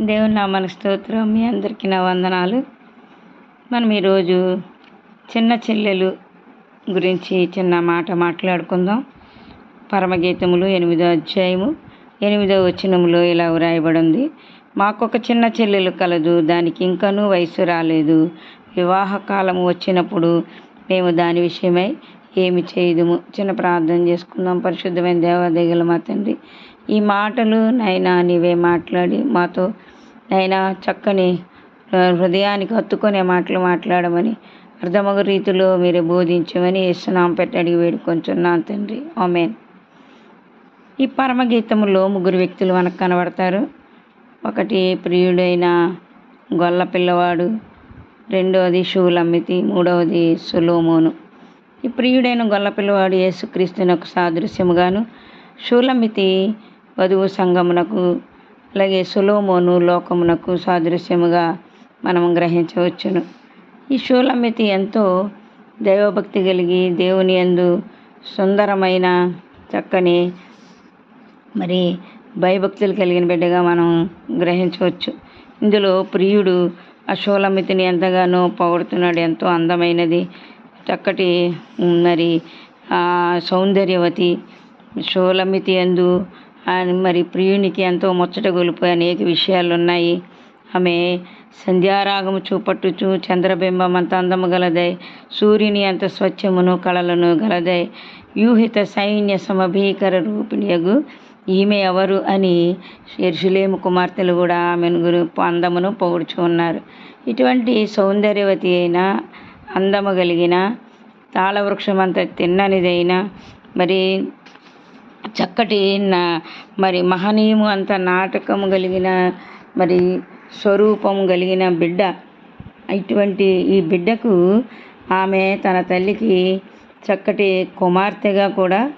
దేవుని నామాన స్తోత్రం. మీ అందరికీ నా వందనాలు. మనం ఈరోజు చిన్న చెల్లెలు గురించి చిన్న మాట మాట్లాడుకుందాం. పరమగీతములు ఎనిమిదో అధ్యాయము ఎనిమిదో వచనములో ఇలా వ్రాయబడి ఉంది మాకొక చిన్న చెల్లెలు కలదు దానికి ఇంకనూ వయసు రాలేదు. వివాహ కాలం వచ్చినప్పుడు మేము దాని విషయమై ఏమి చేయదుము? చిన్న ప్రార్థన చేసుకుందాం. పరిశుద్ధమైన దేవాదేగుల మా తండ్రి ఈ మాటలు నైనా నీవే మాట్లాడి మాతో నైనా చక్కని హృదయానికి హత్తుకునే మాటలు మాట్లాడమని అర్థమగు రీతిలో మీరు బోధించమని ఇస్తున్నాం పెట్టి వేడుకొంచున్నాం తండ్రి. ఆమెన్. ఈ పరమగీతములో ముగ్గురు వ్యక్తులు మనకు కనబడతారు. ఒకటి ప్రియుడైన గొల్ల పిల్లవాడు రెండవది షూలమ్మితి మూడవది సులోమోను. ఈ ప్రియుడైన గొల్ల పిల్లవాడు ఒక సాదృశ్యముగాను షూలమితి వధువు సంగమునకు అలాగే సులోమోను లోకమునకు సాదృశ్యముగా మనం గ్రహించవచ్చును. ఈ షూలమితి ఎంతో దైవభక్తి కలిగి దేవుని యందు సుందరమైన చక్కని మరి భయభక్తులు కలిగిన బిడ్డగా మనం గ్రహించవచ్చు. ఇందులో ప్రియుడు ఆ షోలమితిని ఎంతగానో పొగుడుతున్నాడు ఎంతో అందమైనది చక్కటి మరి ఆ సౌందర్యవతి షోలమితి ఎందు మరి ప్రియునికి ఎంతో ముచ్చట గొలిపోయి అనేక విషయాలు ఉన్నాయి ఆమె సంధ్యారాగము చూపట్టుచు చంద్రబింబం అంత అందము గలదై సూర్యుని అంత స్వచ్ఛమును కళలను గలదై వ్యూహిత సైన్య సమభీకర రూపిణియగు ఈమె ఎవరు అని ఎర్షులేము కుమార్తెలు కూడా ఆమెను గురు అందమును పొగుడుచు ఉన్నారు. ఇటువంటి సౌందర్యవతి అయిన అందము కలిగిన తాళవృక్షం అంత తిన్ననిదైన మరి చక్కటి నా మరి మహనీయము అంత నాటకము కలిగిన మరి స్వరూపము కలిగిన బిడ్డ. ఇటువంటి ఈ బిడ్డకు ఆమె తన తల్లికి చక్కటి కుమార్తెగా కూడా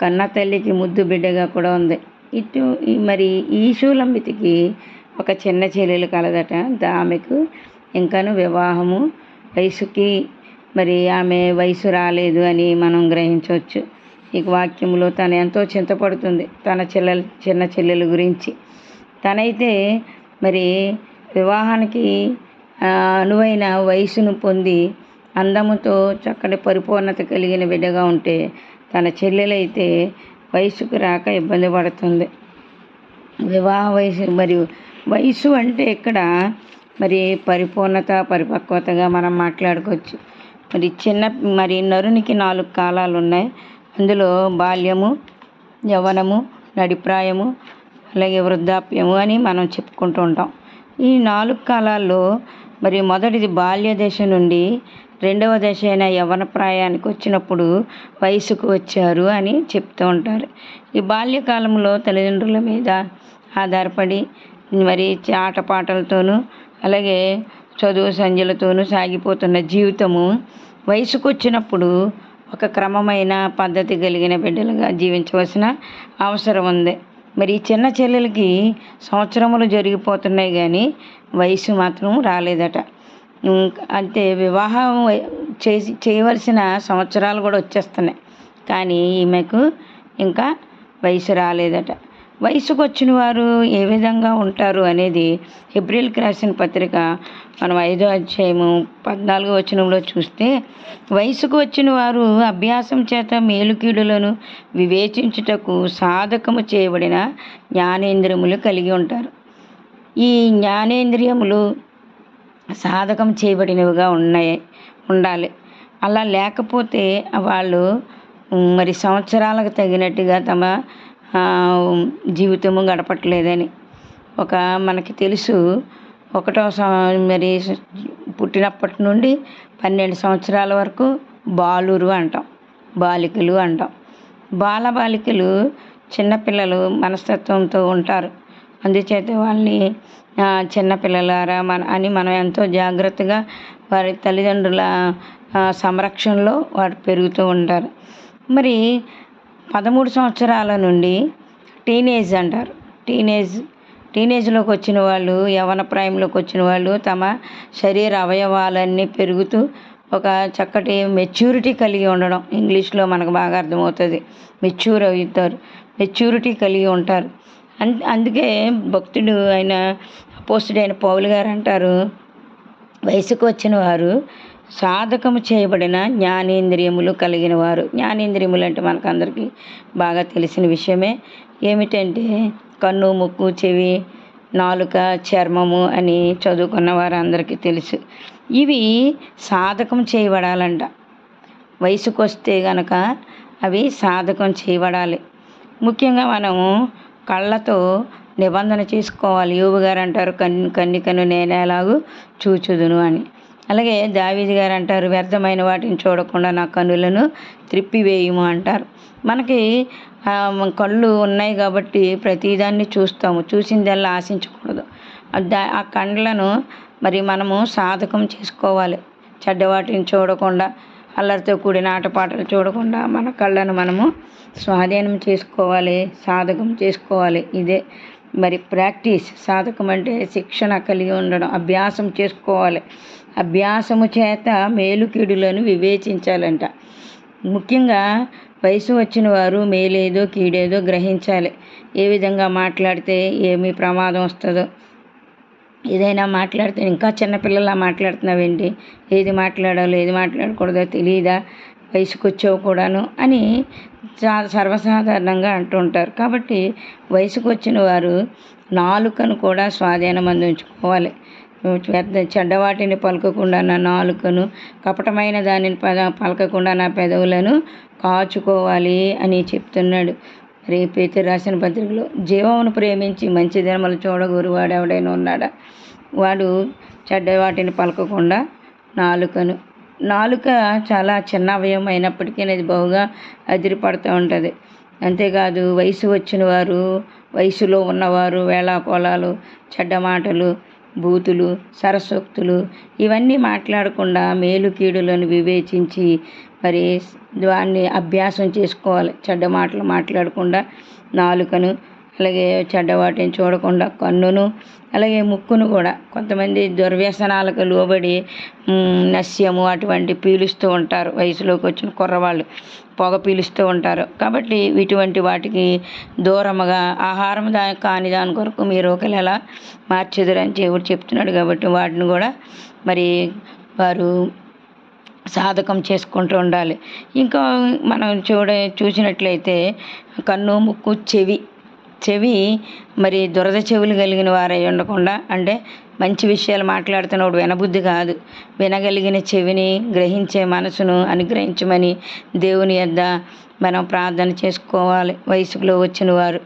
కన్న తల్లికి ముద్దు బిడ్డగా కూడా ఉంది. ఇటు ఈ మరి ఈ శూలంబితికి ఒక చిన్న చెల్లెలు కలదట. ఆమెకు ఇంకాను వివాహము వయసుకి మరి ఆమె వయసు రాలేదు అని మనం గ్రహించవచ్చు. ఈ వాక్యంలో తను ఎంతో చింతపడుతుంది తన చెల్లెలు చిన్న చెల్లెల గురించి. తనైతే మరి వివాహానికి అనువైన వయసును పొంది అందముతో చక్కటి పరిపూర్ణత కలిగిన బిడ్డగా ఉంటే తన చెల్లెలైతే వయసుకు రాక ఇబ్బంది పడుతుంది. వివాహ వయసు మరియు వయసు అంటే ఇక్కడ మరి పరిపూర్ణత పరిపక్వతగా మనం మాట్లాడుకోవచ్చు. మరి చిన్న మరి నరునికి నాలుగు కాలాలు ఉన్నాయి అందులో బాల్యము యవ్వనము నడిప్రాయము అలాగే వృద్ధాప్యము అని మనం చెప్పుకుంటూ ఉంటాం. ఈ నాలుగు కాలాల్లో మరి మొదటిది బాల్య దశ నుండి రెండవ దశ అయిన యవ్వన ప్రాయానికి వచ్చినప్పుడు వయసుకు వచ్చారు అని చెప్తూ ఉంటారు. ఈ బాల్యకాలంలో తల్లిదండ్రుల మీద ఆధారపడి మరి ఆటపాటలతోనూ అలాగే చదువు సంధ్యలతోనూ సాగిపోతున్న జీవితము వయసుకు వచ్చినప్పుడు ఒక క్రమమైన పద్ధతి కలిగిన బిడ్డలుగా జీవించవలసిన అవసరం ఉంది. మరి ఈ చిన్న చెల్లెలకి సంవత్సరములు జరిగిపోతున్నాయి కానీ వయసు మాత్రం రాలేదట. ఇంక అంతే వివాహం చేసి చేయవలసిన సంవత్సరాలు కూడా వచ్చేస్తున్నాయి. కానీ ఈమెకు ఇంకా వయసు రాలేదట. వయసుకు వచ్చిన వారు ఏ విధంగా ఉంటారు అనేది ఏప్రిల్కి రాసిన పత్రిక మనం ఐదో అధ్యాయము పద్నాలుగో వచనంలో చూస్తే వయసుకు వచ్చిన వారు అభ్యాసం చేత మేలుకీడులను వివేచించుటకు సాధకము చేయబడిన జ్ఞానేంద్రియములు కలిగి ఉంటారు. ఈ జ్ఞానేంద్రియములు సాధకం చేయబడినవిగా ఉన్నాయి ఉండాలి. అలా లేకపోతే వాళ్ళు మరి సంవత్సరాలకు తగినట్టుగా తమ జీవితము గడపట్లేదని. ఒక మనకి తెలుసు ఒకటో మరి పుట్టినప్పటి నుండి పన్నెండు సంవత్సరాల వరకు బాలురు అంటాం బాలికలు అంటాం. బాలబాలికలు చిన్నపిల్లలు మనస్తత్వంతో ఉంటారు. అందుచేత వాళ్ళని చిన్నపిల్లలారా మన అని మనం ఎంతో జాగ్రత్తగా వారి తల్లిదండ్రుల సంరక్షణలో వారు పెరుగుతూ ఉంటారు. మరి పదమూడు సంవత్సరాల నుండి టీనేజ్ అంటారు. టీనేజ్ టీనేజ్లోకి వచ్చిన వాళ్ళు యవన ప్రాయంలోకి వచ్చిన వాళ్ళు తమ శరీర అవయవాలన్నీ పెరుగుతూ ఒక చక్కటి మెచ్యూరిటీ కలిగి ఉండడం. ఇంగ్లీష్లో మనకు బాగా అర్థమవుతుంది. మెచ్యూర్ అవుతారు. మెచ్యూరిటీ కలిగి ఉంటారు. అన్ అందుకే భక్తుడు అయిన పోస్టుడైన పౌలు గారు అంటారు వయసుకు వచ్చిన వారు సాధకము చేయబడిన జ్ఞానేంద్రియములు కలిగిన వారు. జ్ఞానేంద్రియములు అంటే మనకు అందరికీ బాగా తెలిసిన విషయమే. ఏమిటంటే కన్ను ముక్కు చెవి నాలుక చర్మము అని చదువుకున్న వారందరికీ తెలుసు. ఇవి సాధకం చేయబడాలంట. వయసుకు వస్తే గనక అవి సాధకం చేయబడాలి. ముఖ్యంగా మనము కళ్ళతో నిబంధన చేసుకోవాలి. యోగు గారు అంటారు కన్ను కన్నికను నేను చూచుదును అని. అలాగే దావీది గారు అంటారు వ్యర్థమైన వాటిని చూడకుండా నా కన్నులను త్రిప్పివేయము అంటారు. మనకి కళ్ళు ఉన్నాయి కాబట్టి ప్రతిదాన్ని చూస్తాము. చూసిందల్లా ఆశించకూడదు. ఆ దా- ఆ కండ్లను మరి మనము సాధకం చేసుకోవాలి. చెడ్డవాటిని చూడకుండా అల్లరితో కూడిన ఆటపాటలు చూడకుండా మన కళ్ళను మనము స్వాధీనం చేసుకోవాలి సాధకం చేసుకోవాలి. ఇదే మరి ప్రాక్టీస్. సాధకం అంటే శిక్షణ కలిగి ఉండడం అభ్యాసం చేసుకోవాలి. అభ్యాసము చేత మేలుకీడులను వివేచించాలంట. ముఖ్యంగా వయసు వచ్చిన వారు మేలేదో కీడేదో గ్రహించాలి. ఏ విధంగా మాట్లాడితే ఏమి ప్రమాదం వస్తుందో. ఏదైనా మాట్లాడితే ఇంకా చిన్నపిల్లలా మాట్లాడుతున్నావేంటి? ఏది మాట్లాడాలో ఏది మాట్లాడకూడదో తెలియదా వయసుకొచ్చావు కూడాను అని చా సర్వసాధారణంగా అంటుంటారు కాబట్టి వయసుకు వచ్చిన వారు నాలుకను కూడా స్వాధీనం అందించుకోవాలి. పెద్ద చెడ్డవాటిని పలకకుండా నా నాలుకను కపటమైన దానిని పద పలకకుండా నా పెదవులను కాచుకోవాలి అని చెప్తున్నాడు. మరి పేతురు రాసిన పత్రికలో జీవమును ప్రేమించి మంచి ధర్మలు చూడగోరు వాడు ఎవడైనా ఉన్నాడా? వాడు చెడ్డ వాటిని పలకకుండా నాలుకను నాలుక చాలా చిన్న అవయం అయినప్పటికీ అది బహుగా అదిరిపడుతూ ఉంటుంది. అంతేకాదు వయసు వచ్చిన వారు వయసులో ఉన్నవారు వేళాకోళాలు చెడ్డ మాటలు బూతులు సరసోక్తులు ఇవన్నీ మాట్లాడకుండా మేలు కీడులను వివేచించి మరి దాన్ని అభ్యాసం చేసుకోవాలి. చెడ్డ మాటలు మాట్లాడకుండా నాలుకను అలాగే చెడ్డ వాటిని చూడకుండా కన్నును అలాగే ముక్కును కూడా కొంతమంది దుర్వ్యసనాలకు లోబడి నస్యము అటువంటి పీలుస్తూ ఉంటారు. వయసులోకి వచ్చిన కుర్రవాళ్ళు పొగ పీలుస్తూ ఉంటారు. కాబట్టి ఇటువంటి వాటికి దూరముగా ఆహారం దా కాని దాని కొరకు మీరు ఒకరు ఎలా చెవుడు దేవుడు చెప్తున్నాడు కాబట్టి వాటిని కూడా మరి వారు సాధకం చేసుకుంటూ ఉండాలి. ఇంకా మనం చూడ చూసినట్లయితే కన్ను ముక్కు చెవి చెవి మరి దురద చెవులు కలిగిన వారై ఉండకుండా అంటే మంచి విషయాలు మాట్లాడుతున్నప్పుడు వినబుద్ధి కాదు. వినగలిగిన చెవిని గ్రహించే మనసును అనుగ్రహించమని దేవుని యొద్ద మనం ప్రార్థన చేసుకోవాలి. వయసులో వచ్చిన వారు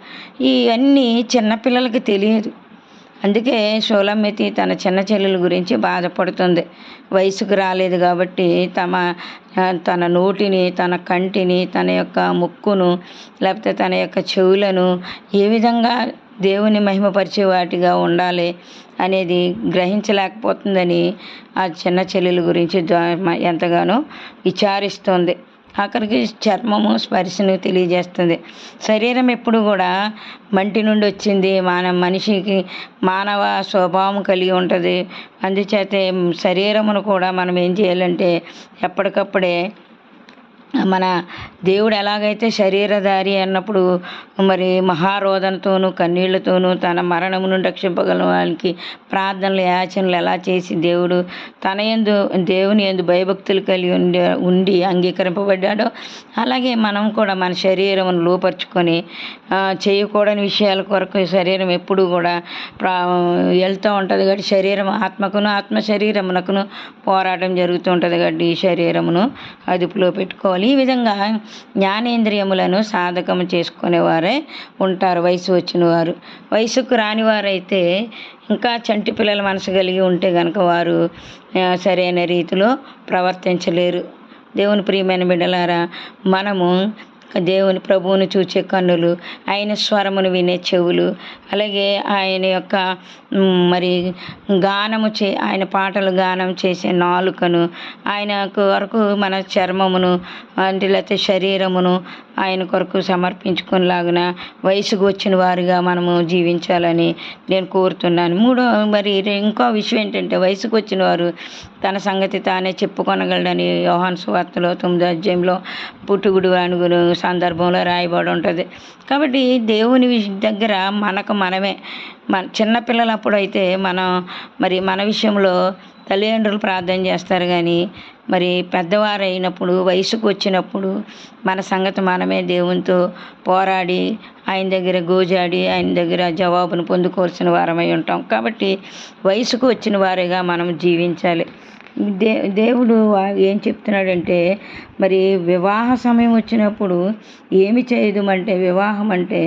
ఇవన్నీ చిన్నపిల్లలకి తెలియదు. అందుకే షోలమ్మితి తన చిన్న చెల్లెల గురించి బాధపడుతుంది. వయసుకు రాలేదు కాబట్టి తమ తన నోటిని తన కంటిని తన యొక్క ముక్కును లేకపోతే తన యొక్క చెవులను ఏ విధంగా దేవుని మహిమపరిచే వాటిగా ఉండాలి అనేది గ్రహించలేకపోతుందని ఆ చిన్న చెల్లెల గురించి ఎంతగానో విచారిస్తుంది. ఆఖరికి చర్మము స్పర్శను తెలియజేస్తుంది. శరీరం ఎప్పుడు కూడా మంటి నుండి వచ్చింది. మన మనిషికి మానవ స్వభావం కలిగి ఉంటుంది. అందుచేతే శరీరమును కూడా మనం ఏం చేయాలంటే ఎప్పటికప్పుడే మన దేవుడు ఎలాగైతే శరీరధారి అన్నప్పుడు మరి మహారోదనతోనూ కన్నీళ్ళతోనూ తన మరణమును రక్షింపగల వానికి ప్రార్థనలు యాచనలు ఎలా చేసి దేవుడు తన ఎందు దేవుని ఎందు భయభక్తులు కలిగి ఉండి ఉండి అంగీకరింపబడ్డాడో అలాగే మనం కూడా మన శరీరమును లోపరుచుకొని చేయకూడని విషయాల కొరకు శరీరం ఎప్పుడూ కూడా ప్రా వెళ్తూ ఉంటుంది కాబట్టి శరీరం ఆత్మకును ఆత్మ శరీరమునకును పోరాటం జరుగుతూ ఉంటుంది కాబట్టి ఈ శరీరమును అదుపులో పెట్టుకోవాలి. ఈ విధంగా జ్ఞానేంద్రియములను సాధకము చేసుకునేవారే ఉంటారు వయసు వచ్చిన వారు. వయసుకు రాని వారైతే ఇంకా చంటి పిల్లల మనసు కలిగి ఉంటే కనుక వారు సరైన రీతిలో ప్రవర్తించలేరు. దేవుని ప్రియమైన బిడ్డలారా మనము దేవుని ప్రభువును చూచే కన్నులు ఆయన స్వరమును వినే చెవులు అలాగే ఆయన యొక్క మరి గానము చే ఆయన పాటలు గానం చేసే నాలుకను ఆయన వరకు మన చర్మమును అంటే లేకపోతే శరీరమును ఆయన కొరకు సమర్పించుకునేలాగున వయసుకు వచ్చిన వారుగా మనము జీవించాలని నేను కోరుతున్నాను. మూడో మరి ఇంకో విషయం ఏంటంటే వయసుకు వచ్చిన వారు తన సంగతి తానే చెప్పుకొనగలడని యోహాన్ సువార్తలో తొమ్మిదో అధ్యాయంలో పుట్టుగుడు అనుగుడు సందర్భంలో రాయబడి ఉంటుంది. కాబట్టి దేవుని దగ్గర మనకు మనమే మన చిన్నపిల్లలప్పుడు అయితే మనం మరి మన విషయంలో తల్లిదండ్రులు ప్రార్థన చేస్తారు కానీ మరి పెద్దవారు అయినప్పుడు వయసుకు వచ్చినప్పుడు మన సంగతి మనమే దేవునితో పోరాడి ఆయన దగ్గర గోజాడి ఆయన దగ్గర జవాబును పొందుకోవాల్సిన వారమై ఉంటాం. కాబట్టి వయసుకు వచ్చిన వారిగా మనం జీవించాలి. దే దేవుడు ఏం చెప్తున్నాడంటే మరి వివాహ సమయం వచ్చినప్పుడు ఏమి చేయదుమంటే వివాహం అంటే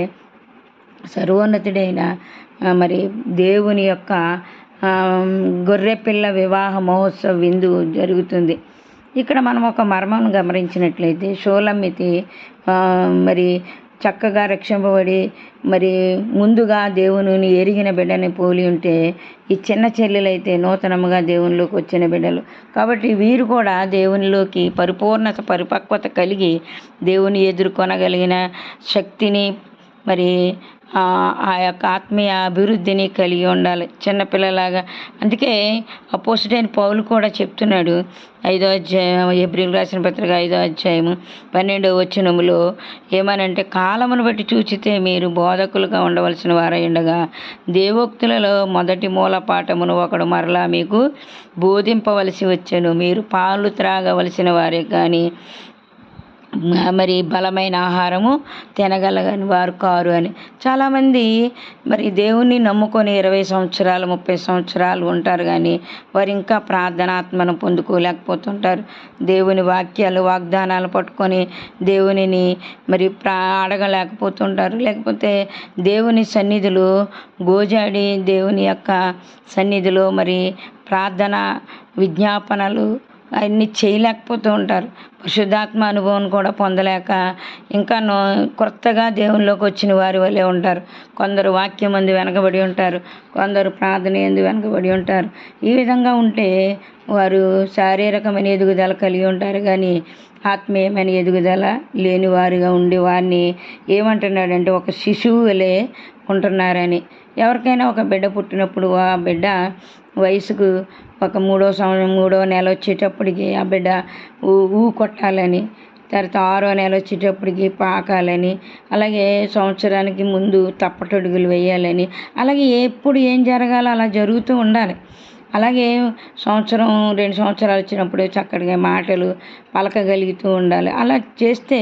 సర్వోన్నతుడైన మరి దేవుని యొక్క గొర్రెపిల్ల వివాహ మహోత్సవ విందు జరుగుతుంది. ఇక్కడ మనం ఒక మర్మం గమనించినట్లయితే షోలమ్మితి మరి చక్కగా రక్షింపబడి మరి ముందుగా దేవుని ఎరిగిన బిడ్డని పోలి ఉంటే ఈ చిన్న చెల్లెలైతే నూతనముగా దేవునిలోకి వచ్చిన బిడ్డలు. కాబట్టి వీరు కూడా దేవునిలోకి పరిపూర్ణత పరిపక్వత కలిగి దేవుని ఎదుర్కొనగలిగిన శక్తిని మరి ఆ యొక్క ఆత్మీయ అభివృద్ధిని కలిగి ఉండాలి. చిన్నపిల్లలాగా. అందుకే అపోజిటైన పౌలు కూడా చెప్తున్నాడు. ఐదో అధ్యాయం ఏప్రిల్ రాసిన పత్రిక ఐదో అధ్యాయము పన్నెండో వచనములో ఏమనంటే కాలమును బట్టి చూచితే మీరు బోధకులుగా ఉండవలసిన వారై ఉండగా దేవోక్తులలో మొదటి మూల పాఠమును ఒకడు మరలా మీకు బోధింపవలసి వచ్చాను. మీరు పాలు త్రాగవలసిన వారే కానీ మరి బలమైన ఆహారము తినగలగని వారు కారు అని. చాలామంది మరి దేవుణ్ణి నమ్ముకొని ఇరవై సంవత్సరాలు ముప్పై సంవత్సరాలు ఉంటారు కానీ వారు ఇంకా ప్రార్థనాత్మను పొందుకోలేకపోతుంటారు. దేవుని వాక్యాలు వాగ్దానాలు పట్టుకొని దేవునిని మరి ప్రా అడగలేకపోతుంటారు. లేకపోతే దేవుని సన్నిధులు గోజాడి దేవుని యొక్క సన్నిధిలో మరి ప్రార్థన విజ్ఞాపనలు అన్నీ చేయలేకపోతూ ఉంటారు. పరిశుద్ధాత్మ అనుభవం కూడా పొందలేక ఇంకా నో కొత్తగా దేవునిలోకి వచ్చిన వారి వలె ఉంటారు. కొందరు వాక్యం అందు వెనకబడి ఉంటారు. కొందరు ప్రార్థన ఎందు వెనకబడి ఉంటారు. ఈ విధంగా ఉంటే వారు శారీరకమైన ఎదుగుదల కలిగి ఉంటారు. కానీ ఆత్మీయమైన ఎదుగుదల లేని వారిగా ఉండి వారిని ఏమంటున్నాడంటే ఒక శిశువు వలె ఉంటున్నారని. ఎవరికైనా ఒక బిడ్డ పుట్టినప్పుడు ఆ బిడ్డ వయసుకు ఒక మూడో సంవత్సరం మూడో నెల వచ్చేటప్పటికి ఆ బిడ్డ ఊ ఊ కొట్టాలని తర్వాత ఆరో నెల వచ్చేటప్పటికి పాకాలని అలాగే సంవత్సరానికి ముందు తప్పటడుగులు వేయాలని అలాగే ఎప్పుడు ఏం జరగాలో అలా జరుగుతూ ఉండాలి. అలాగే సంవత్సరం రెండు సంవత్సరాలు వచ్చినప్పుడు చక్కటిగా మాటలు పలకగలుగుతూ ఉండాలి. అలా చేస్తే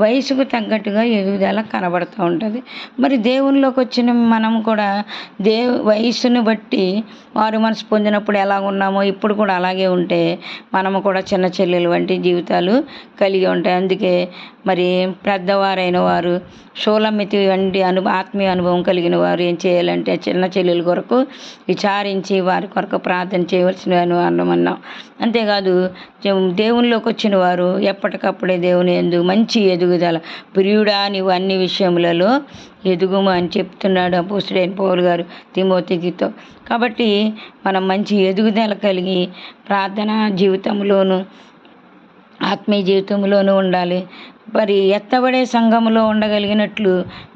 వయసుకు తగ్గట్టుగా ఎదుగుదల కనబడుతూ ఉంటుంది. మరి దేవునిలోకి వచ్చిన మనం కూడా దేవు వయసును బట్టి వారు మనసు పొందినప్పుడు ఎలా ఉన్నామో ఇప్పుడు కూడా అలాగే ఉంటే మనము కూడా చిన్న చెల్లెలు వంటి జీవితాలు కలిగి ఉంటాయి. అందుకే మరి పెద్దవారైన వారు షోలమితి వంటి అను ఆత్మీయ అనుభవం కలిగిన వారు ఏం చేయాలంటే చిన్న చెల్లెల కొరకు విచారించి వారి కొరకు ప్రార్థన చేయవలసిన అన్నమన్నాం. అంతేకాదు దేవునిలోకి వచ్చిన వారు ఎప్పటికప్పుడే దేవుని ఎందు మంచి ఎదుగుదల. ప్రియుడా నీవు అన్ని విషయములలో ఎదుగుము అని చెప్తున్నాడు అపోస్తుడైన పౌలు గారు తిమోతికితో కాబట్టి మనం మంచి ఎదుగుదల కలిగి ప్రార్థన జీవితంలోను ఆత్మీయ జీవితంలోనూ ఉండాలి. మరి ఎత్తబడే సంఘములో ఉండగలిగినట్లు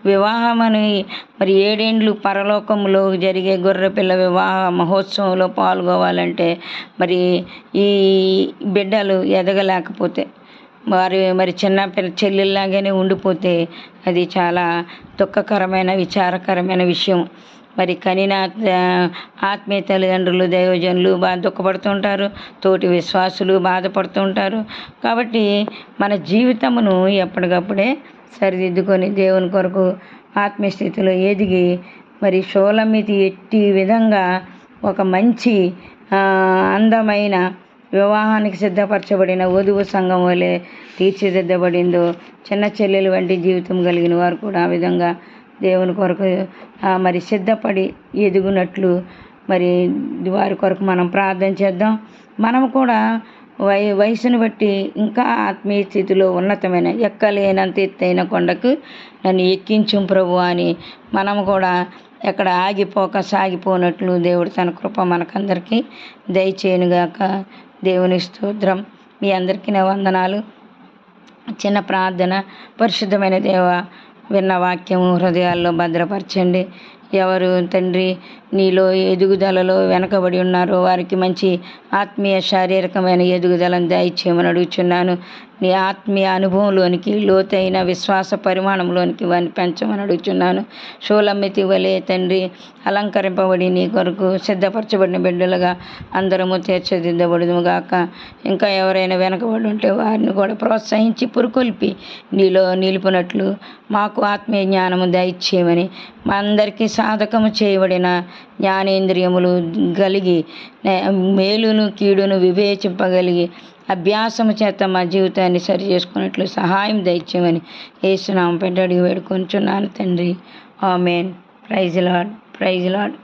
వివాహం అని మరి ఏడేండ్లు పరలోకంలో జరిగే గొర్రెపిల్ల వివాహ మహోత్సవంలో పాల్గొవాలంటే మరి ఈ బిడ్డలు ఎదగలేకపోతే వారి మరి చిన్న పిల్ల చెల్లెల్లాగానే ఉండిపోతే అది చాలా దుఃఖకరమైన విచారకరమైన విషయం. మరి కనిన ఆత్మీయ తల్లిదండ్రులు దైవజనులు బాగా దుఃఖపడుతుంటారు తోటి విశ్వాసులు బాధపడుతూ ఉంటారు కాబట్టి మన జీవితమును ఎప్పటికప్పుడే సరిదిద్దుకొని దేవుని కొరకు ఆత్మీయ స్థితిలో ఎదిగి మరి షోలమితి ఎట్టి విధంగా ఒక మంచి అందమైన వివాహానికి సిద్ధపరచబడిన వధువు సంఘం వలె తీర్చిదిద్దబడిందో చిన్న చెల్లెలు వంటి జీవితం కలిగిన వారు కూడా ఆ విధంగా దేవుని కొరకు మరి సిద్ధపడి ఎదుగునట్లు మరి వారి కొరకు మనం ప్రార్థన చేద్దాం. మనం కూడా వయ వయసును బట్టి ఇంకా ఆత్మీయ స్థితిలో ఉన్నతమైన ఎక్కలేనంత ఎత్తైన కొండకు నన్ను ఎక్కించు ప్రభు అని మనం కూడా ఎక్కడ ఆగిపోక సాగిపోనట్లు దేవుడు తన కృప మనకందరికీ దయచేయనుగాక. దేవుని స్తోత్రం. మీ అందరికీ నా వందనాలు. చిన్న ప్రార్థన. పరిశుద్ధమైన దేవ విన్న వాక్యము హృదయాల్లో భద్రపరచండి. ఎవరు తండ్రి నీలో ఎదుగుదలలో వెనకబడి ఉన్నారో వారికి మంచి ఆత్మీయ శారీరకమైన ఎదుగుదలను దయచేయమని అడుగుచున్నాను. నీ ఆత్మీయ అనుభవంలోనికి లోతైన విశ్వాస పరిమాణంలోనికి వారిని పెంచమని అడుగుచున్నాను. షూలమ్మితి వలె తండ్రి అలంకరింపబడి నీ కొరకు సిద్ధపరచబడిన బిడ్డలుగా అందరము తీర్చిదిద్దబడుదుము ఇంకా ఎవరైనా వెనకబడి ఉంటే వారిని కూడా ప్రోత్సహించి పురుకొల్పి నీలో నిలిపినట్లు మాకు ఆత్మీయ జ్ఞానము దయచేయమని మా అందరికీ సాధకము చేయబడిన జ్ఞానేంద్రియములు కలిగి మేలును కీడును వివేచింపగలిగి అభ్యాసము చేత మా జీవితాన్ని సరి చేసుకున్నట్లు సహాయం దయచేయమని ఏసునామం పెట్టి అడిగి వేడుకొంచున్నాను తండ్రి. Amen. Praise Lord praise Lord